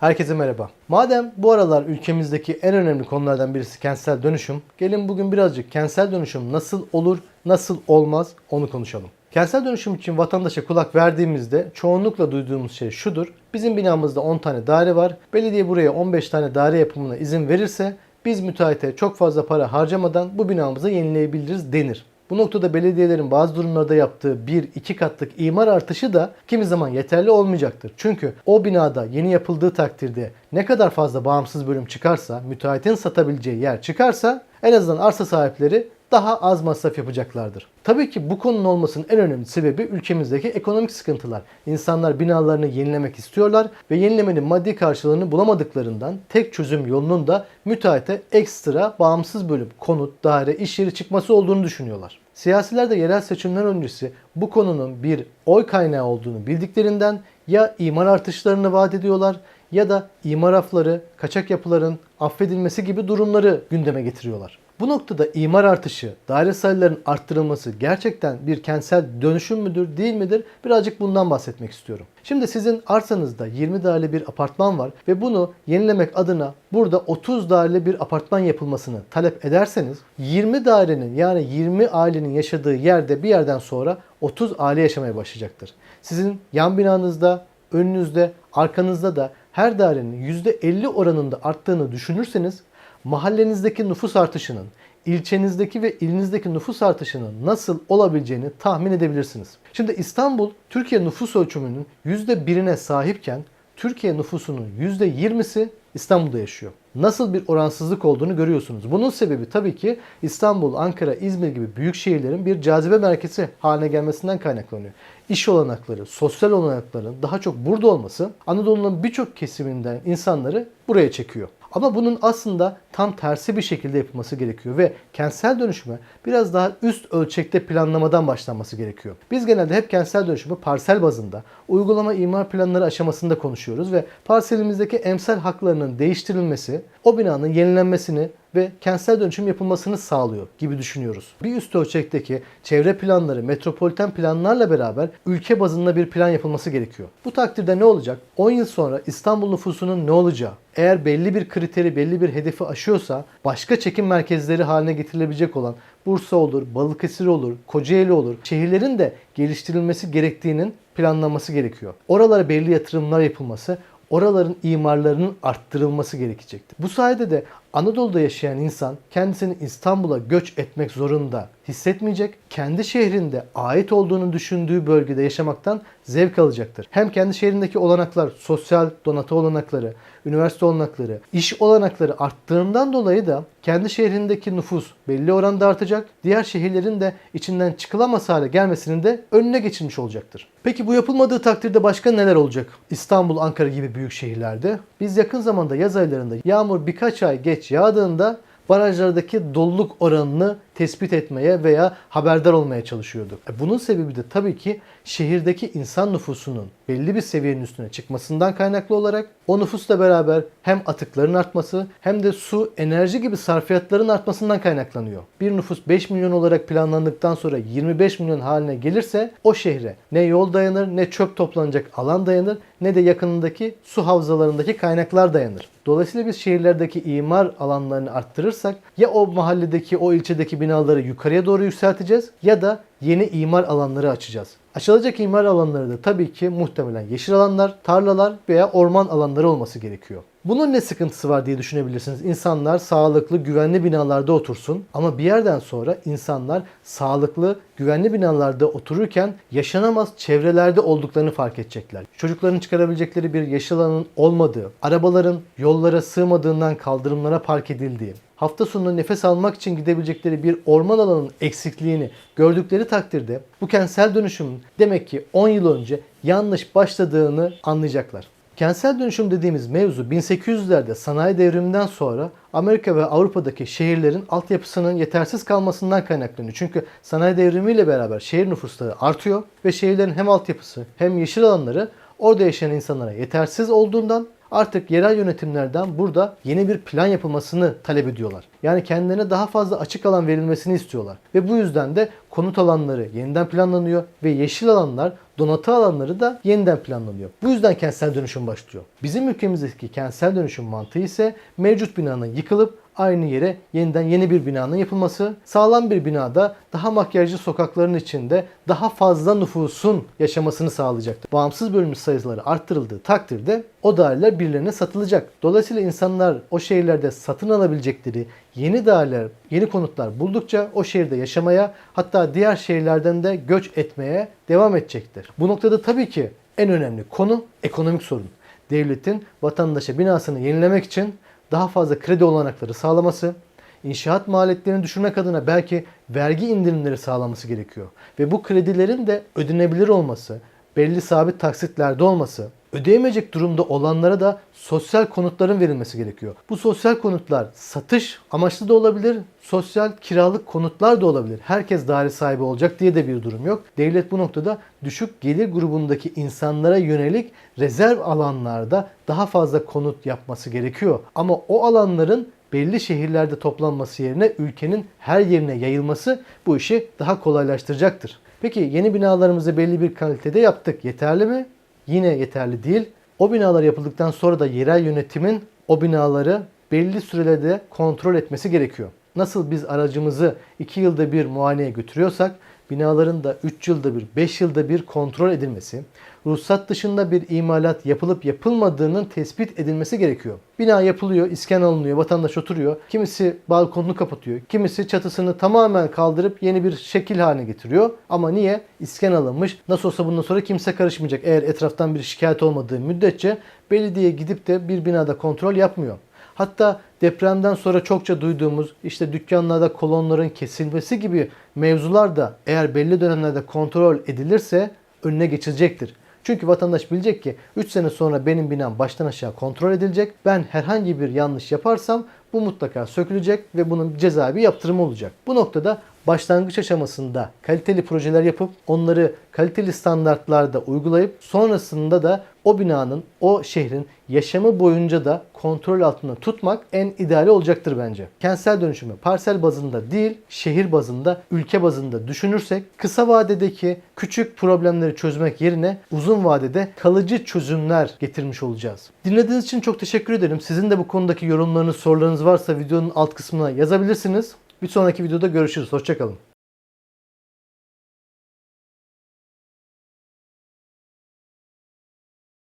Herkese merhaba. Madem bu aralar ülkemizdeki en önemli konulardan birisi kentsel dönüşüm, gelin bugün birazcık kentsel dönüşüm nasıl olur, nasıl olmaz onu konuşalım. Kentsel dönüşüm için vatandaşa kulak verdiğimizde çoğunlukla duyduğumuz şey şudur. Bizim binamızda 10 tane daire var. Belediye buraya 15 tane daire yapımına izin verirse biz müteahhite çok fazla para harcamadan bu binamızı yenileyebiliriz denir. Bu noktada belediyelerin bazı durumlarda yaptığı bir iki katlık imar artışı da kimi zaman yeterli olmayacaktır. Çünkü o binada yeni yapıldığı takdirde ne kadar fazla bağımsız bölüm çıkarsa, müteahhitin satabileceği yer çıkarsa en azından arsa sahipleri daha az masraf yapacaklardır. Tabii ki bu konunun olmasının en önemli sebebi ülkemizdeki ekonomik sıkıntılar. İnsanlar binalarını yenilemek istiyorlar ve yenilemenin maddi karşılığını bulamadıklarından tek çözüm yolunun da müteahhite ekstra bağımsız bölüm, konut, daire, iş yeri çıkması olduğunu düşünüyorlar. Siyasiler de yerel seçimler öncesi bu konunun bir oy kaynağı olduğunu bildiklerinden ya imar artışlarını vaat ediyorlar ya da imar afları, kaçak yapıların affedilmesi gibi durumları gündeme getiriyorlar. Bu noktada imar artışı, daire sayılarının arttırılması gerçekten bir kentsel dönüşüm müdür, değil midir? Birazcık bundan bahsetmek istiyorum. Şimdi sizin arsanızda 20 daireli bir apartman var ve bunu yenilemek adına burada 30 daireli bir apartman yapılmasını talep ederseniz 20 dairenin yani 20 ailenin yaşadığı yerde bir yerden sonra 30 aile yaşamaya başlayacaktır. Sizin yan binanızda, önünüzde, arkanızda da her dairenin %50 oranında arttığını düşünürseniz mahallenizdeki nüfus artışının, ilçenizdeki ve ilinizdeki nüfus artışının nasıl olabileceğini tahmin edebilirsiniz. Şimdi İstanbul Türkiye nüfus ölçümünün %1'ine sahipken Türkiye nüfusunun %20'si İstanbul'da yaşıyor. Nasıl bir oransızlık olduğunu görüyorsunuz. Bunun sebebi tabii ki İstanbul, Ankara, İzmir gibi büyük şehirlerin bir cazibe merkezi haline gelmesinden kaynaklanıyor. İş olanakları, sosyal olanakların daha çok burada olması Anadolu'nun birçok kesiminden insanları buraya çekiyor. Ama bunun aslında tam tersi bir şekilde yapılması gerekiyor ve kentsel dönüşüme biraz daha üst ölçekte planlamadan başlanması gerekiyor. Biz genelde hep kentsel dönüşümü parsel bazında, uygulama imar planları aşamasında konuşuyoruz ve parselimizdeki emsal haklarının değiştirilmesi, o binanın yenilenmesini ve kentsel dönüşüm yapılmasını sağlıyor gibi düşünüyoruz. Bir üst ölçekteki çevre planları, metropoliten planlarla beraber ülke bazında bir plan yapılması gerekiyor. Bu takdirde ne olacak? 10 yıl sonra İstanbul nüfusunun ne olacağı, eğer belli bir kriteri, belli bir hedefi aşıyorsa başka çekim merkezleri haline getirilebilecek olan Bursa olur, Balıkesir olur, Kocaeli olur. Şehirlerin de geliştirilmesi gerektiğinin planlanması gerekiyor. Oralara belli yatırımlar yapılması, oraların imarlarının arttırılması gerekecektir. Bu sayede de Anadolu'da yaşayan insan kendisini İstanbul'a göç etmek zorunda hissetmeyecek. Kendi şehrinde ait olduğunu düşündüğü bölgede yaşamaktan zevk alacaktır. Hem kendi şehrindeki olanaklar, sosyal donatı olanakları, üniversite olanakları, iş olanakları arttığından dolayı da kendi şehrindeki nüfus belli oranda artacak. Diğer şehirlerin de içinden çıkılamaz hale gelmesinin de önüne geçilmiş olacaktır. Peki bu yapılmadığı takdirde başka neler olacak? İstanbul, Ankara gibi büyük şehirlerde biz yakın zamanda yaz aylarında yağmur birkaç ay geç yağdığında barajlardaki doluluk oranını tespit etmeye veya haberdar olmaya çalışıyorduk. E, Bunun sebebi de tabii ki şehirdeki insan nüfusunun belli bir seviyenin üstüne çıkmasından kaynaklı olarak o nüfusla beraber hem atıkların artması hem de su, enerji gibi sarfiyatların artmasından kaynaklanıyor. Bir nüfus 5 milyon olarak planlandıktan sonra 25 milyon haline gelirse o şehre ne yol dayanır ne çöp toplanacak alan dayanır ne de yakınındaki su havzalarındaki kaynaklar dayanır. Dolayısıyla biz şehirlerdeki imar alanlarını arttırırsak ya o mahalledeki, o ilçedeki binaları yukarıya doğru yükselteceğiz ya da yeni imar alanları açacağız. Açılacak imar alanları da tabii ki muhtemelen yeşil alanlar, tarlalar veya orman alanları olması gerekiyor. Bunun ne sıkıntısı var diye düşünebilirsiniz. İnsanlar sağlıklı, güvenli binalarda otursun ama bir yerden sonra insanlar sağlıklı, güvenli binalarda otururken yaşanamaz çevrelerde olduklarını fark edecekler. Çocukların çıkarabilecekleri bir yeşil alanın olmadığı, arabaların yollara sığmadığından kaldırımlara park edildiği, hafta sonu nefes almak için gidebilecekleri bir orman alanının eksikliğini gördükleri takdirde bu kentsel dönüşümün demek ki 10 yıl önce yanlış başladığını anlayacaklar. Kentsel dönüşüm dediğimiz mevzu 1800'lerde sanayi devriminden sonra Amerika ve Avrupa'daki şehirlerin altyapısının yetersiz kalmasından kaynaklanıyor. Çünkü sanayi devrimiyle beraber şehir nüfusları artıyor ve şehirlerin hem altyapısı hem yeşil alanları orada yaşayan insanlara yetersiz olduğundan artık yerel yönetimlerden burada yeni bir plan yapılmasını talep ediyorlar. Yani kendilerine daha fazla açık alan verilmesini istiyorlar. Ve bu yüzden de konut alanları yeniden planlanıyor ve yeşil alanlar, donatı alanları da yeniden planlanıyor. Bu yüzden kentsel dönüşüm başlıyor. Bizim ülkemizdeki kentsel dönüşüm mantığı ise mevcut binanın yıkılıp aynı yere yeniden yeni bir binanın yapılması, sağlam bir binada daha makyajlı sokakların içinde daha fazla nüfusun yaşamasını sağlayacaktır. Bağımsız bölünmüş sayıları arttırıldığı takdirde o daireler birilerine satılacak. Dolayısıyla insanlar o şehirlerde satın alabilecekleri yeni daireler, yeni konutlar buldukça o şehirde yaşamaya hatta diğer şehirlerden de göç etmeye devam edecektir. Bu noktada tabii ki en önemli konu ekonomik sorun. Devletin vatandaşa binasını yenilemek için daha fazla kredi olanakları sağlaması, inşaat maliyetlerini düşürmek adına belki vergi indirimleri sağlaması gerekiyor. Ve bu kredilerin de ödenebilir olması, belli sabit taksitlerde olması, ödeyemeyecek durumda olanlara da sosyal konutların verilmesi gerekiyor. Bu sosyal konutlar satış amaçlı da olabilir, sosyal kiralık konutlar da olabilir. Herkes daire sahibi olacak diye de bir durum yok. Devlet bu noktada düşük gelir grubundaki insanlara yönelik rezerv alanlarda daha fazla konut yapması gerekiyor. Ama o alanların belli şehirlerde toplanması yerine ülkenin her yerine yayılması bu işi daha kolaylaştıracaktır. Peki yeni binalarımızı belli bir kalitede yaptık. Yeterli mi? Yine yeterli değil. O binalar yapıldıktan sonra da yerel yönetimin o binaları belli sürelerde kontrol etmesi gerekiyor. Nasıl biz aracımızı 2 yılda bir muayeneye götürüyorsak binaların da 3 yılda bir, 5 yılda bir kontrol edilmesi, ruhsat dışında bir imalat yapılıp yapılmadığının tespit edilmesi gerekiyor. Bina yapılıyor, iskan alınıyor, vatandaş oturuyor. Kimisi balkonunu kapatıyor, kimisi çatısını tamamen kaldırıp yeni bir şekil haline getiriyor. Ama niye? İskan alınmış. Nasıl olsa bundan sonra kimse karışmayacak. Eğer etraftan bir şikayet olmadığı müddetçe belediye gidip de bir binada kontrol yapmıyor. Hatta depremden sonra çokça duyduğumuz işte dükkanlarda kolonların kesilmesi gibi mevzular da eğer belli dönemlerde kontrol edilirse önüne geçilecektir. Çünkü vatandaş bilecek ki 3 sene sonra benim binam baştan aşağı kontrol edilecek. Ben herhangi bir yanlış yaparsam bu mutlaka sökülecek ve bunun ceza bir yaptırımı olacak. Bu noktada başlangıç aşamasında kaliteli projeler yapıp onları kaliteli standartlarda uygulayıp sonrasında da o binanın, o şehrin yaşamı boyunca da kontrol altında tutmak en ideali olacaktır bence. Kentsel dönüşümü parsel bazında değil, şehir bazında, ülke bazında düşünürsek kısa vadedeki küçük problemleri çözmek yerine uzun vadede kalıcı çözümler getirmiş olacağız. Dinlediğiniz için çok teşekkür ederim. Sizin de bu konudaki yorumlarınız, sorularınız varsa videonun alt kısmına yazabilirsiniz. Bir sonraki videoda görüşürüz. Hoşçakalın.